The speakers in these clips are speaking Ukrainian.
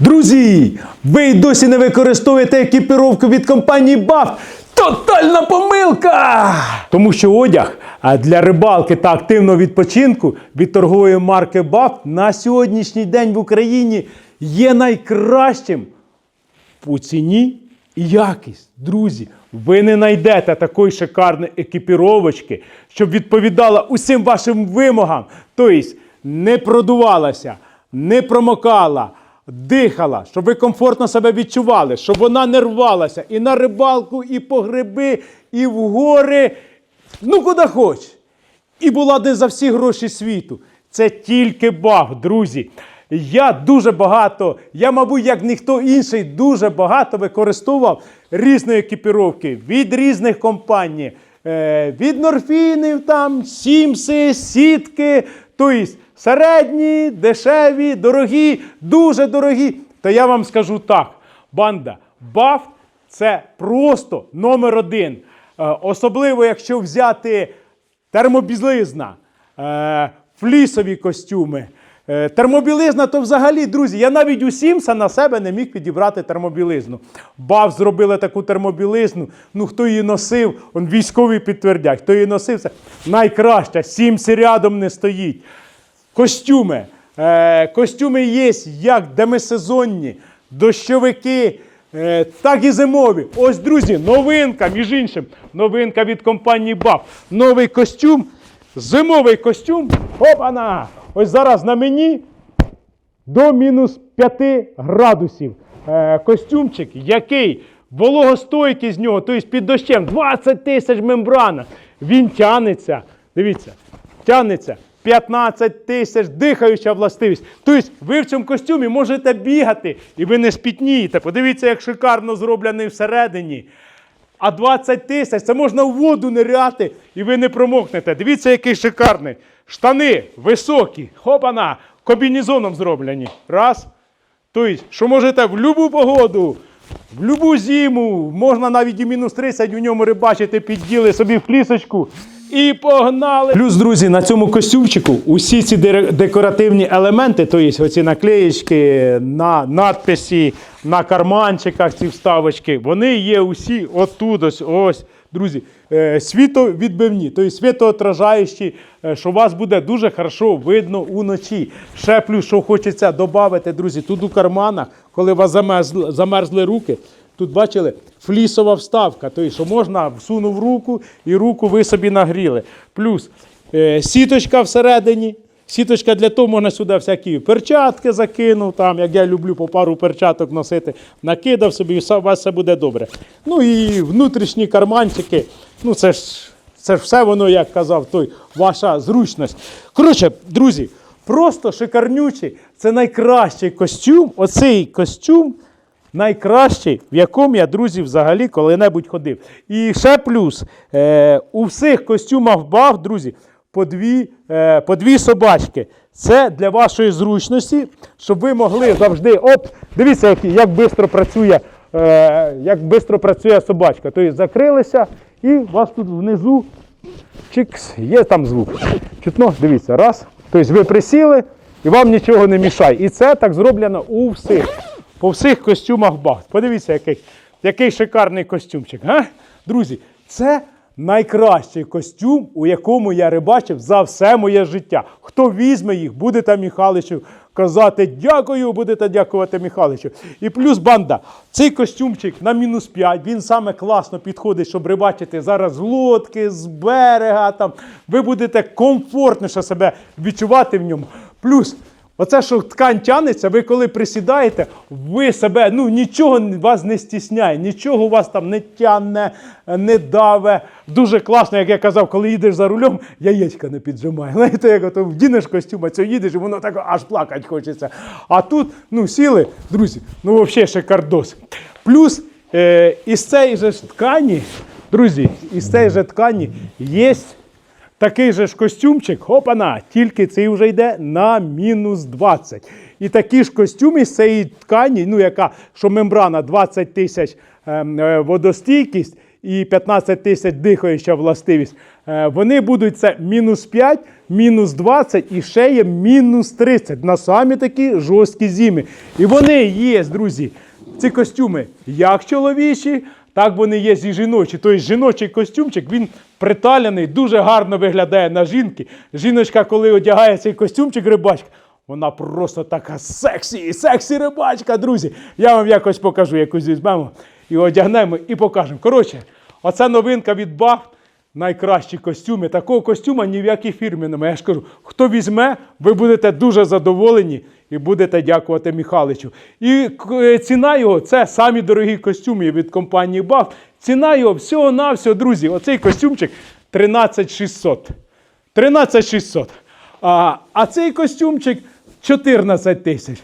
Друзі, ви досі не використовуєте екіпіровку від компанії BAF. Тотальна помилка! Тому що одяг для рибалки та активного відпочинку від торгової марки BAF на сьогоднішній день в Україні є найкращим по ціні і якість. Друзі, ви не знайдете такої шикарної екіпіровочки, щоб відповідала усім вашим вимогам. Тобто не продувалася, не промокала, дихала, щоб ви комфортно себе відчували, щоб вона не рвалася і на рибалку, і по гриби, і в гори. Ну, куди хоч. І була де за всі гроші світу. Це тільки баг, друзі. Я дуже багато, я, мабуть, як ніхто інший, дуже багато використовував різної екіпіровки від різних компаній. Е, від Норфінів, там, Сімси, сітки, тобто середні, дешеві, дорогі, дуже дорогі. То я вам скажу так: банда, баф це просто номер один. Е, особливо, якщо взяти термобілизна, е, флісові костюми. Е, термобілизна, то взагалі, друзі, я навіть у Сімса на себе не міг підібрати термобілизну. Бав зробили таку термобілизну. Ну, хто її носив, он військові підтвердять, хто її носив, це найкраща. Сімсі рядом не стоїть. Костюми. Е, костюми є як демисезонні, дощовики, е, так і зимові. Ось, друзі, новинка, між іншим, новинка від компанії BAF. Новий костюм, зимовий костюм. Опана! Ось зараз на мені до мінус 5 градусів. Е, костюмчик, який вологостойкий з нього, тобто під дощем 20 тисяч мембрана. Він тянеться. Дивіться, тянеться 15 тисяч, дихаюча властивість. Тобто ви в цьому костюмі можете бігати і ви не спітнієте. Подивіться, як шикарно зроблений всередині. А 20 тисяч це можна в воду ниряти і ви не промокнете. Дивіться, який шикарний. Штани високі, хопана, комбінезоном зроблені. Раз. Тобто, що можете в будь-яку погоду, в будь-яку зиму, можна навіть і мінус 30 у ньому рибачити, підділи собі в плісочку і погнали. Плюс, друзі, на цьому костюмчику усі ці декоративні елементи, тобто оці наклеєчки, на надписі, на карманчиках ці вставочки, вони є усі отут, ось, ось друзі, е, світовідбивні, тобто світоотражаючі, е, що вас буде дуже хорошо видно уночі. Ще плюс, що хочеться додати, друзі, тут у карманах, коли у вас замерзли, замерзли руки, тут бачили флісова вставка, тобто, що можна всунув руку і руку ви собі нагріли. Плюс е, сіточка всередині. Сіточка для того можна сюди всякі перчатки закинув, там, як я люблю по пару перчаток носити, накидав собі, і у вас все буде добре. Ну і внутрішні карманчики, ну це ж, це ж все воно, як казав той, ваша зручність. Коротше, друзі, просто шикарнючий, це найкращий костюм, оцей костюм найкращий, в якому я, друзі, взагалі коли-небудь ходив. І ще плюс, е, у всіх костюмах баф, друзі, по дві, е, по дві собачки. Це для вашої зручності, щоб ви могли завжди. Оп, дивіться, як, як швидко працює, е, працює собачка. Тобто закрилися і у вас тут внизу чикс, є там звук. Чутно, дивіться, раз. Тобто ви присіли і вам нічого не мішає. І це так зроблено у всіх. По всіх костюмах бах. Подивіться, який, який шикарний костюмчик. А? Друзі, це найкращий костюм, у якому я рибачив за все моє життя. Хто візьме їх, будете Михайличу казати дякую, будете дякувати Михайличу. І плюс банда. Цей костюмчик на мінус 5, він саме класно підходить, щоб рибачити зараз лодки, з берега. Там. Ви будете комфортніше себе відчувати в ньому. Плюс Оце, що ткань тянеться, ви коли присідаєте, ви себе, ну нічого вас не стісняє, нічого вас там не тягне, не даве. Дуже класно, як я казав, коли їдеш за рулем, яєчка не піджимає. Знаєте, як ото вдінеш костюм, а це їдеш, і воно так аж плакати хочеться. А тут, ну, сіли, друзі, ну взагалі шикардос. Плюс е, із цієї ж ткані, друзі, із цієї же ткані є Такий же ж костюмчик, хопана, тільки цей вже йде на мінус 20. І такі ж костюми з цієї ткані, ну яка, що мембрана 20 тисяч ем, е, водостійкість, і 15 тисяч дихаюча властивість. Е, Вони будуть це мінус 5, мінус 20 і ще є мінус 30 на самі такі жорсткі зими. І вони є, друзі, ці костюми як чоловічі, так вони є і жіночі. Тобто жіночий костюмчик він приталений, дуже гарно виглядає на жінки. Жіночка, коли одягає цей костюмчик рибачка, вона просто така сексі, сексі рибачка, друзі. Я вам якось покажу, якось візьмемо і одягнемо і покажемо. Коротше, оце новинка від Бахт. Найкращі костюми. Такого костюма ні в якій фірмі немає. Я ж кажу, хто візьме, ви будете дуже задоволені і будете дякувати Михаличу. І е, ціна його це самі дорогі костюми від компанії Баф. Ціна його всього-навсього, друзі, оцей костюмчик 13600. 13600. А, а цей костюмчик 14 тисяч.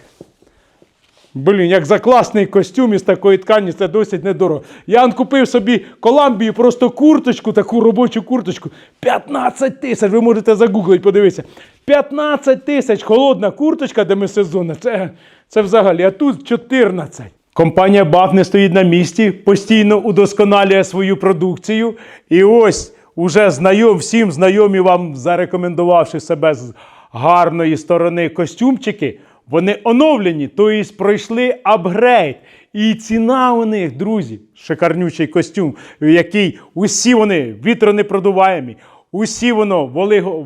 Блін, як за класний костюм із такої ткані, це досить недорого. Я купив собі Коламбію просто курточку, таку робочу курточку. 15 тисяч. Ви можете загуглити, подивитися. 15 тисяч холодна курточка демисезонна. Це, це взагалі. А тут 14. Компанія BAF не стоїть на місці, постійно удосконалює свою продукцію. І ось уже знайом, всім знайомі вам, зарекомендувавши себе з гарної сторони костюмчики. Вони оновлені, тобто пройшли апгрейд. І ціна у них, друзі, шикарнючий костюм, який усі вони вітронепродуваємі, усі воно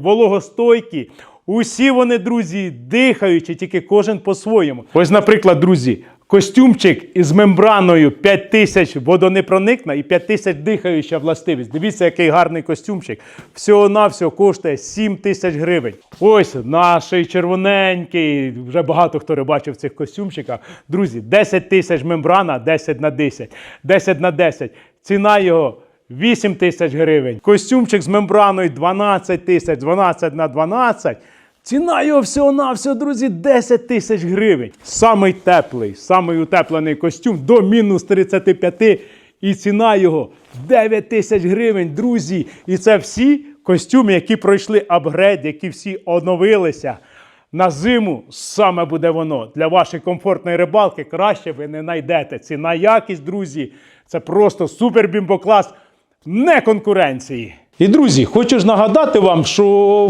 вологостойкі, усі вони, друзі, дихаючі, тільки кожен по-своєму. Ось, наприклад, друзі, костюмчик із мембраною 5000 водонепроникна і 5000 дихаюча властивість. Дивіться, який гарний костюмчик. Всього-навсього коштує 7 тисяч гривень. Ось наш червоненький. Вже багато хто рибачив в цих костюмчиках. Друзі, 10 тисяч мембрана, 10 на 10. 10 на 10. Ціна його 8 тисяч гривень. Костюмчик з мембраною 12 тисяч, 12 на 12. Ціна його всього-навсього, друзі, 10 тисяч гривень. Самий теплий, самий утеплений костюм до мінус 35. І ціна його 9 тисяч гривень, друзі. І це всі костюми, які пройшли апгрейд, які всі оновилися. На зиму саме буде воно. Для вашої комфортної рибалки краще ви не знайдете. Ціна якість, друзі, це просто супер бімбоклас, не конкуренції. І друзі, хочу ж нагадати вам, що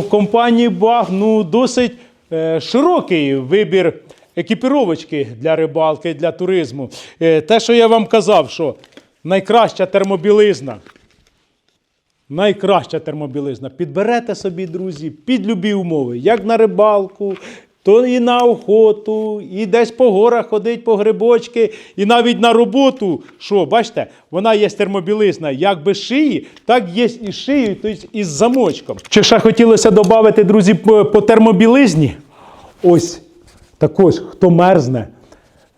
в компанії Баг ну, досить е, широкий вибір екіпіровочки для рибалки, для туризму. Е, те, що я вам казав, що найкраща термобілизна. Найкраща термобілизна. Підберете собі, друзі, під любі умови, як на рибалку, то і на охоту, і десь по горах ходить по грибочки, і навіть на роботу. Що, бачите, вона є термобілизна як без шиї, так є і з шиєю, тобто із замочком. Чи ще хотілося додати, друзі, по, термобілизні? Ось також, хто мерзне.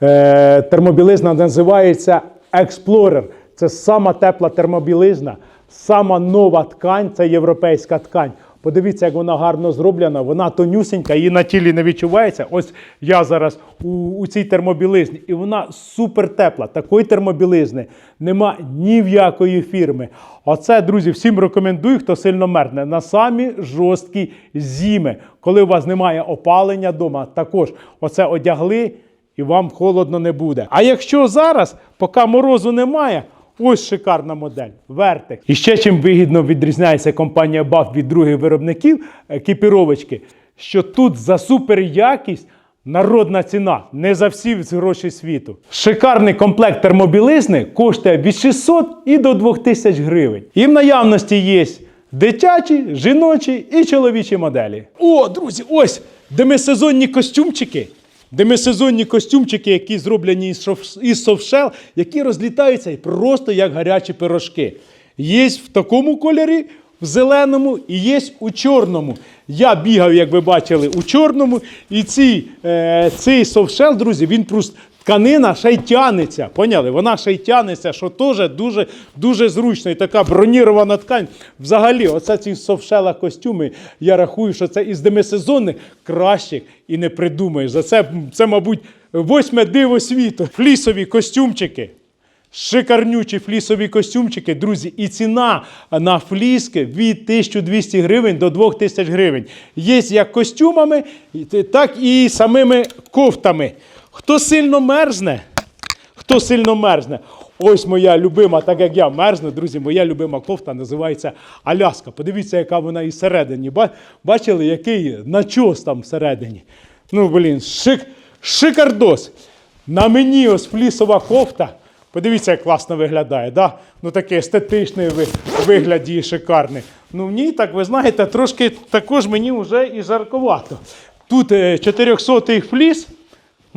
Е, термобілизна називається Explorer. Це сама тепла термобілизна, сама нова ткань, це європейська ткань. Подивіться, як вона гарно зроблена, вона тонюсенька, її на тілі не відчувається. Ось я зараз у, у цій термобілизні, і вона супер тепла. Такої термобілизни нема ні в якої фірми. Оце, друзі, всім рекомендую, хто сильно мерзне. На самі жорсткі зими, коли у вас немає опалення вдома, також оце одягли і вам холодно не буде. А якщо зараз, поки морозу немає, ось шикарна модель Вертек. І ще чим вигідно відрізняється компанія BAF від других виробників екіпіровочки, що тут за супер якість народна ціна, не за всі гроші світу. Шикарний комплект термобілизни коштує від 600 і до 2000 гривень. І в наявності є дитячі, жіночі і чоловічі моделі. О, друзі, ось демисезонні костюмчики. Демисезонні костюмчики, які зроблені із совшел, які розлітаються просто як гарячі пирожки. Є в такому кольорі, в зеленому і є у чорному. Я бігав, як ви бачили, у чорному. І ці, е, цей совшел, друзі, він просто тканина ще й тянеться. Поняли? Вона ще й тянеться, що теж дуже, дуже зручно. І така бронірована ткань. Взагалі, оце ці совшела костюми, я рахую, що це із демисезонних кращих і не придумаєш. За це, це, мабуть, восьме диво світу. Флісові костюмчики. Шикарнючі флісові костюмчики, друзі, і ціна на фліски від 1200 гривень до 2000 гривень. Є як костюмами, так і самими кофтами. Хто сильно мерзне, хто сильно мерзне, Ось моя любима, так як я мерзну, друзі, моя любима кофта називається Аляска. Подивіться, яка вона і всередині. Бачили, який начос там всередині. Ну, блін, шик, шикардос. На мені ось флісова кофта. Подивіться, як класно виглядає. Да? Ну такий естетичний ви- вигляд і шикарний. Ну в ній, так ви знаєте, трошки також мені вже і жарковато. Тут е, 400 фліс.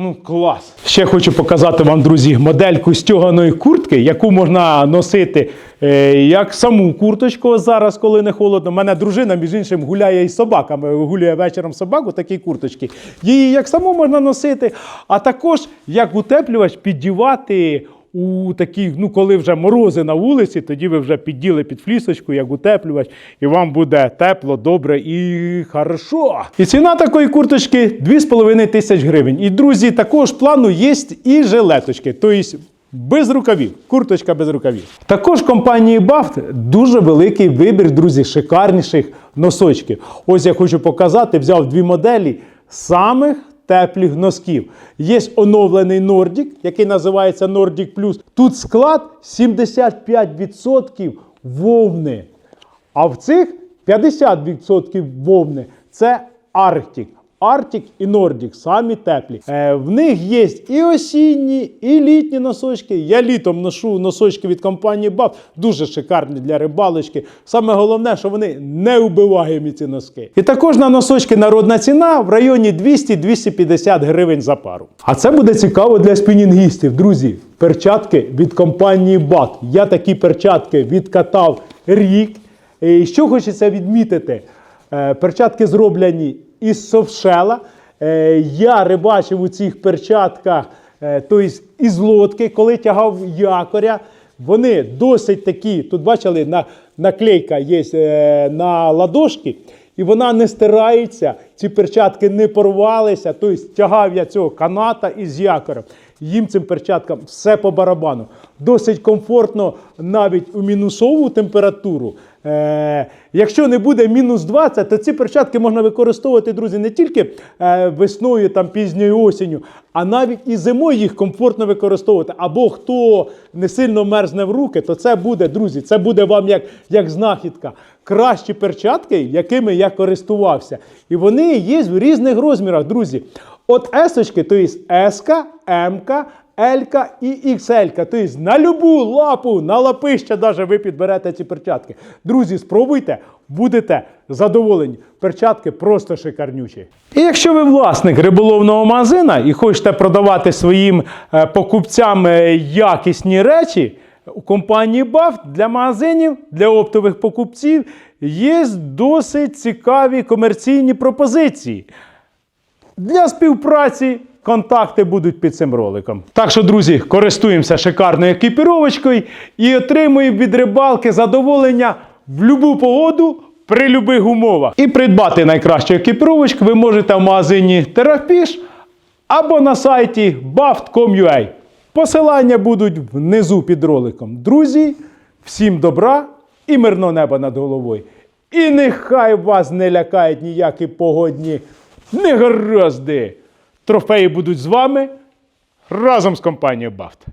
Ну, клас. Ще хочу показати вам, друзі, модельку стяганої куртки, яку можна носити е, як саму курточку зараз, коли не холодно. У мене дружина, між іншим, гуляє із собаками, гуляє вечором собаку, такі курточки. Її як саму можна носити, а також як утеплювач піддівати. У такі, ну коли вже морози на вулиці, тоді ви вже підділи під флісочку, як утеплювач, і вам буде тепло, добре і хорошо. І ціна такої курточки 2,5 тисяч гривень. І друзі, також плану є і жилеточки, тобто без рукавів, курточка без рукавів. Також компанії Бафт дуже великий вибір, друзі, шикарніших носочків. Ось я хочу показати, взяв дві моделі самих теплих носків. Є оновлений Nordic, який називається Nordic Plus. Тут склад 75% вовни. А в цих 50% вовни це Arctic. Arctic і Nordic, самі теплі. Е, в них є і осінні, і літні носочки. Я літом ношу носочки від компанії BAF, дуже шикарні для рибалочки. Саме головне, що вони не вбиваємі ці носки. І також на носочки народна ціна в районі 200-250 гривень за пару. А це буде цікаво для спінінгістів, друзі. Перчатки від компанії BAT. Я такі перчатки відкатав рік. І що хочеться відмітити? Е, Перчатки зроблені із совшела. Е, Я рибачив у цих перчатках, тобто із лодки, коли тягав якоря. Вони досить такі. Тут бачили, на, наклейка є е, на ладошки, і вона не стирається. Ці перчатки не порвалися. Тобто тягав я цього каната із якорем. Їм цим перчаткам все по барабану. Досить комфортно навіть у мінусову температуру. Е, якщо не буде мінус 20, то ці перчатки можна використовувати, друзі, не тільки е, весною, там, пізньою осінню, а навіть і зимою їх комфортно використовувати. Або хто не сильно мерзне в руки, то це буде, друзі, це буде вам як, як знахідка. Кращі перчатки, якими я користувався. І вони є в різних розмірах, друзі. От есочки, то є С, М, Л і XL. Тобто на любу лапу, на лапище даже ви підберете ці перчатки. Друзі, спробуйте, будете задоволені. Перчатки просто шикарнючі. І якщо ви власник риболовного магазина і хочете продавати своїм е, пропускам е, якісні речі, у компанії BAFT для магазинів, для оптових покупців є досить цікаві комерційні пропозиції. Для співпраці контакти будуть під цим роликом. Так що, друзі, користуємося шикарною екіпіровочкою і отримуємо від рибалки задоволення в будь-яку погоду при будь-яких умовах. І придбати найкращу екіпіровочку ви можете в магазині Терафіш або на сайті baft.com.ua. Посилання будуть внизу під роликом. Друзі, всім добра і мирного неба над головою. І нехай вас не лякають ніякі погодні негаразди. Трофеї будуть з вами разом з компанією Бафт.